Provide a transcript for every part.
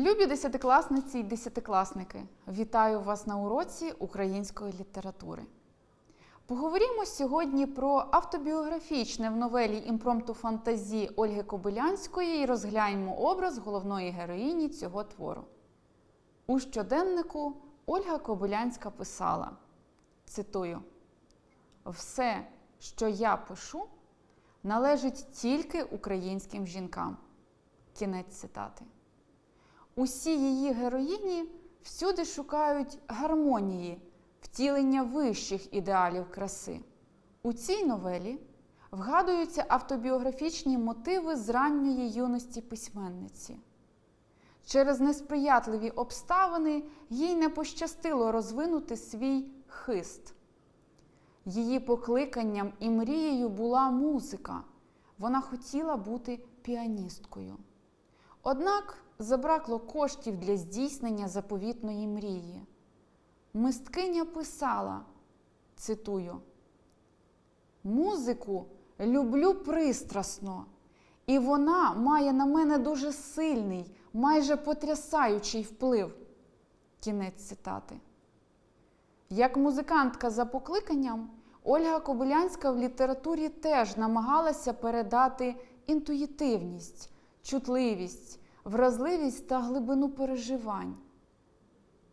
Любі десятикласниці і десятикласники, вітаю вас на уроці української літератури. Поговоримо сьогодні про автобіографічне в новелі імпромту фантазі Ольги Кобилянської і розгляньмо образ головної героїні цього твору. У щоденнику Ольга Кобилянська писала: цитую: Все, що я пишу, належить тільки українським жінкам. Кінець цитати. Усі її героїні всюди шукають гармонії, втілення вищих ідеалів краси. У цій новелі вгадуються автобіографічні мотиви з ранньої юності письменниці. Через несприятливі обставини їй не пощастило розвинути свій хист. Її покликанням і мрією була музика. Вона хотіла бути піаністкою. Однак забракло коштів для здійснення заповітної мрії. Мисткиня писала, цитую, музику люблю пристрасно, і вона має на мене дуже сильний, майже потрясаючий вплив. Кінець цитати. Як музикантка за покликанням, Ольга Кобилянська в літературі теж намагалася передати інтуїтивність, чутливість, вразливість та глибину переживань.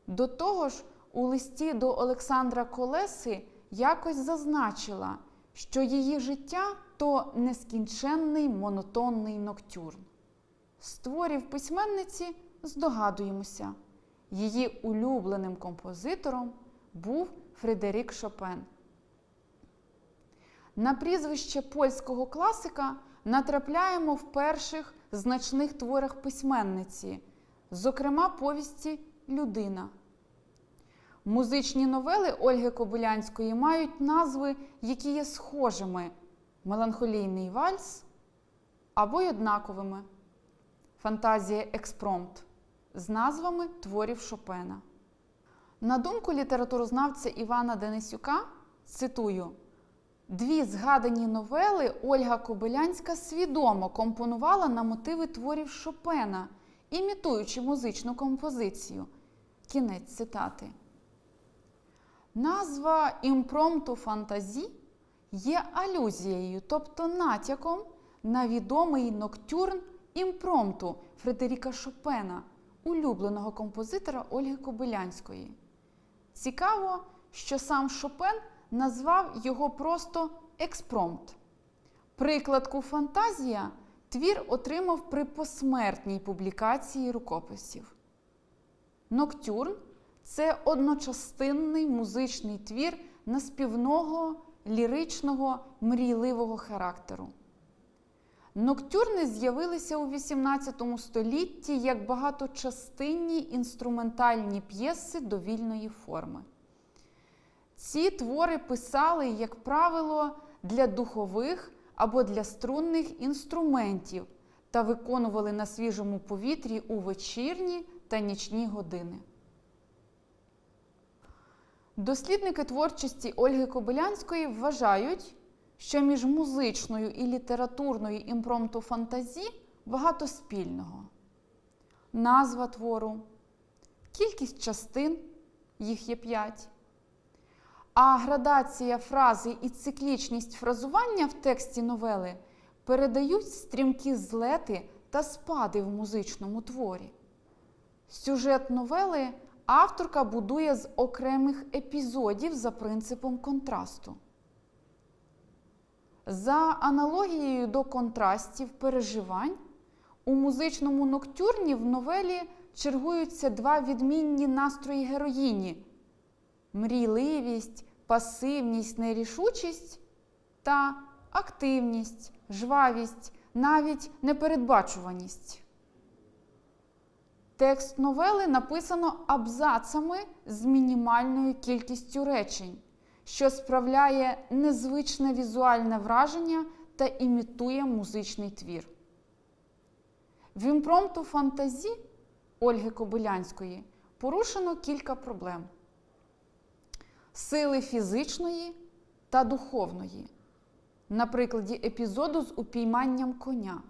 До того ж, у листі до Олександра Колеси якось зазначила, що її життя то нескінченний монотонний ноктюрн. З творів письменниці здогадуємося, її улюбленим композитором був Фредерік Шопен. На прізвище польського класика натрапляємо в перших значних творах письменниці, зокрема повісті Людина. Музичні новели Ольги Кобилянської мають назви, які є схожими: Меланхолійний вальс або й однаковими. Фантазія Експромт з назвами творів Шопена. На думку літературознавця Івана Денисюка, цитую, дві згадані новели Ольга Кобилянська свідомо компонувала на мотиви творів Шопена, імітуючи музичну композицію. Кінець цитати. Назва імпромту фантазі є алюзією, тобто натяком на відомий ноктюрн імпромту Фредеріка Шопена, улюбленого композитора Ольги Кобилянської. Цікаво, що сам Шопен назвав його просто експромт. Прикладку Фантазія твір отримав при посмертній публікації рукописів. Ноктюрн це одночастинний музичний твір наспівного, ліричного, мрійливого характеру. Ноктюрни з'явилися у XVIII столітті як багаточастинні інструментальні п'єси довільної форми. Ці твори писали, як правило, для духових або для струнних інструментів та виконували на свіжому повітрі у вечірні та нічні години. Дослідники творчості Ольги Кобилянської вважають, що між музичною і літературною імпромту фантазі багато спільного. Назва твору, кількість частин, їх є п'ять. А градація фрази і циклічність фразування в тексті новели передають стрімкі злети та спади в музичному творі. Сюжет новели авторка будує з окремих епізодів за принципом контрасту. За аналогією до контрастів переживань, у музичному ноктюрні в новелі чергуються два відмінні настрої героїні мрійливість, пасивність, нерішучість та активність, жвавість, навіть непередбачуваність. Текст новели написано абзацами з мінімальною кількістю речень, що справляє незвичне візуальне враження та імітує музичний твір. В імпромту фантазі Ольги Кобилянської порушено кілька проблем: сили фізичної та духовної, на прикладі епізоду з упійманням коня.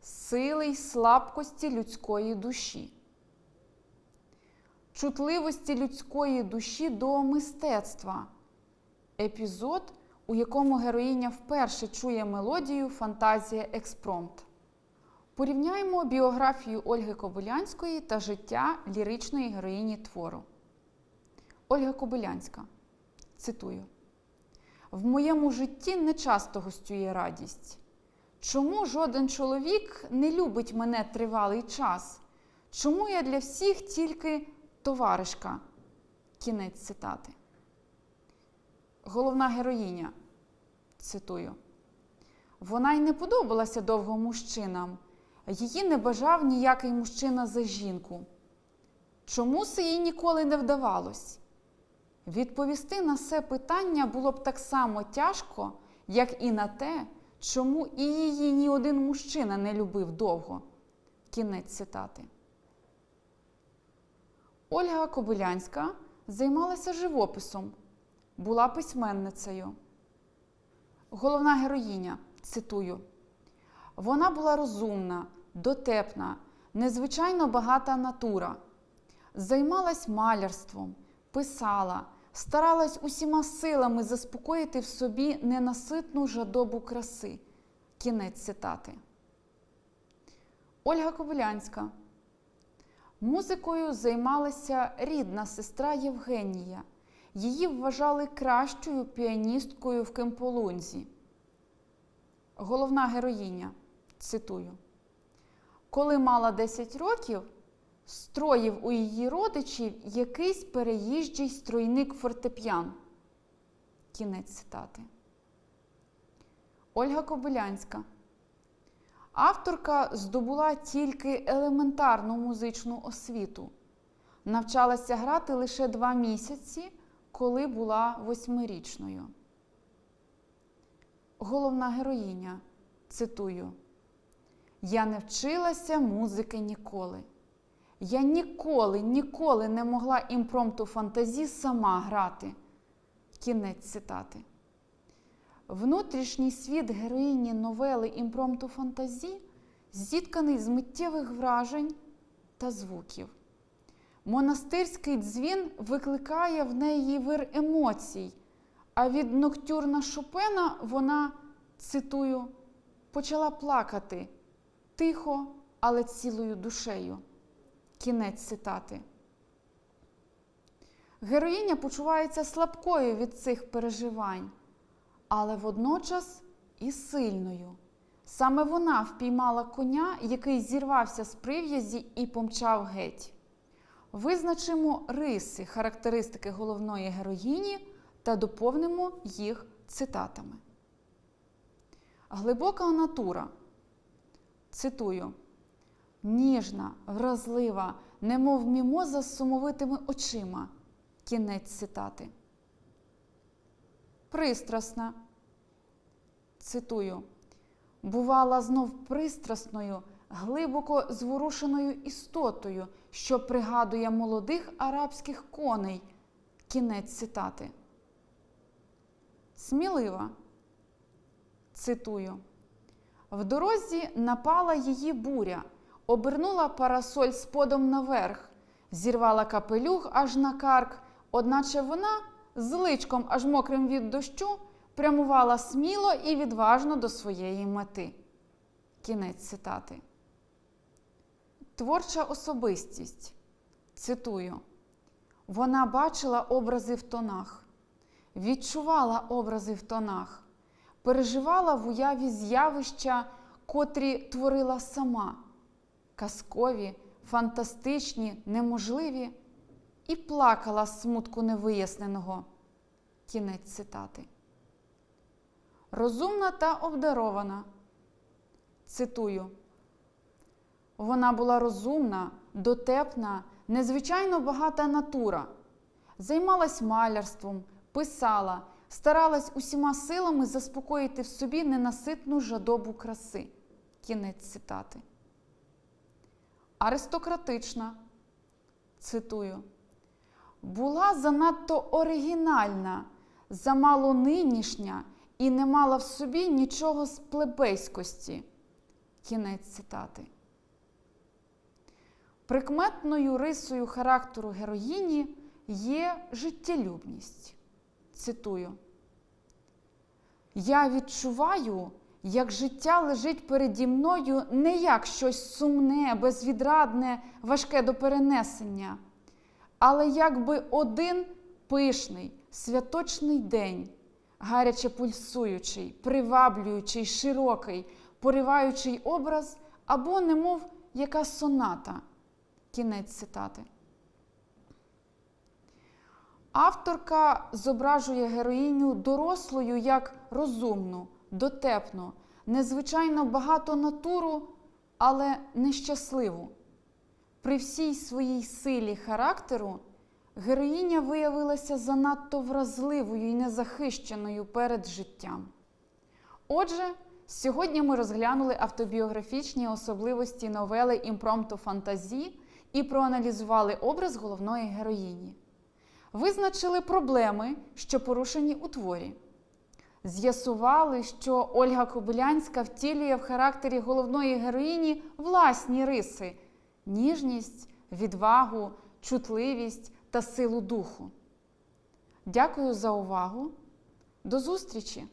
сили й слабкості людської душі, чутливості людської душі до мистецтва. Епізод, у якому героїня вперше чує мелодію Фантазія Експромт. Порівняємо біографію Ольги Кобилянської та життя ліричної героїні твору. Ольга Кобилянська. Цитую: В моєму житті не часто гостює радість. Чому жоден чоловік не любить мене тривалий час? Чому я для всіх тільки товаришка? Кінець цитати. Головна героїня. Цитую. Вона й не подобалася довго мужчинам. Її не бажав ніякий мужчина за жінку. Чому це їй ніколи не вдавалось? Відповісти на це питання було б так само тяжко, як і на те, чому і її ні один мужчина не любив довго. Кінець цитати. Ольга Кобилянська займалася живописом, була письменницею. Головна героїня, цитую, вона була розумна, дотепна, незвичайно багата натура, займалась малярством, писала, старалась усіма силами заспокоїти в собі ненаситну жадобу краси. Кінець цитати. Ольга Кобилянська. Музикою займалася рідна сестра Євгенія. Її вважали кращою піаністкою в Кемполунзі. Головна героїня, цитую, коли мала 10 років, строїв у її родичів якийсь переїжджий стройник фортеп'ян. Кінець цитати. Ольга Кобилянська. Авторка здобула тільки елементарну музичну освіту. Навчалася грати лише два місяці, коли була восьмирічною. Головна героїня, цитую, я не вчилася музики ніколи. Я ніколи, ніколи не могла імпромту фантазі сама грати. Кінець цитати. Внутрішній світ героїні новели імпромту фантазі зітканий з миттєвих вражень та звуків. Монастирський дзвін викликає в неї вир емоцій, а від ноктюрна Шопена вона, цитую, почала плакати тихо, але цілою душею. Кінець цитати. Героїня почувається слабкою від цих переживань, але водночас і сильною. Саме вона впіймала коня, який зірвався з прив'язі і помчав геть. Визначимо риси, характеристики головної героїні та доповнимо їх цитатами. Глибока натура. Цитую. Ніжна, вразлива, немов мімоза з сумовитими очима. Кінець цитати. Пристрасна. Цитую. Бувала знов пристрасною, глибоко зворушеною істотою, що пригадує молодих арабських коней. Кінець цитати. Смілива. Цитую. В дорозі напала її буря, обернула парасоль сподом наверх, зірвала капелюх аж на карк, одначе вона з личком аж мокрим від дощу прямувала сміло і відважно до своєї мети. Кінець цитати. Творча особистість. Цитую. Вона бачила образи в тонах, відчувала образи в тонах, переживала в уяві з'явища, котрі творила сама, казкові, фантастичні, неможливі, і плакала смутку невиясненого. Кінець цитати. Розумна та обдарована. Цитую. Вона була розумна, дотепна, незвичайно багата натура, займалась малярством, писала, старалась усіма силами заспокоїти в собі ненаситну жадобу краси. Кінець цитати. Аристократична. Цитую. Була занадто оригінальна, замало нинішня і не мала в собі нічого з плебейськості. Кінець цитати. Прикметною рисою характеру героїні є життєлюбність. Цитую. Я відчуваю, як життя лежить переді мною не як щось сумне, безвідрадне, важке до перенесення, але якби один пишний, святочний день, гаряче пульсуючий, приваблюючий, широкий, пориваючий образ або немов яка соната. Кінець цитати. Авторка зображує героїню дорослою як розумну, дотепну, незвичайно багато натуру, але нещасливу. При всій своїй силі характеру героїня виявилася занадто вразливою і незахищеною перед життям. Отже, сьогодні ми розглянули автобіографічні особливості новели імпромту фантазі і проаналізували образ головної героїні. Визначили проблеми, що порушені у творі. З'ясували, що Ольга Кобилянська втілює в характері головної героїні власні риси ніжність, відвагу, чутливість та силу духу. Дякую за увагу. До зустрічі!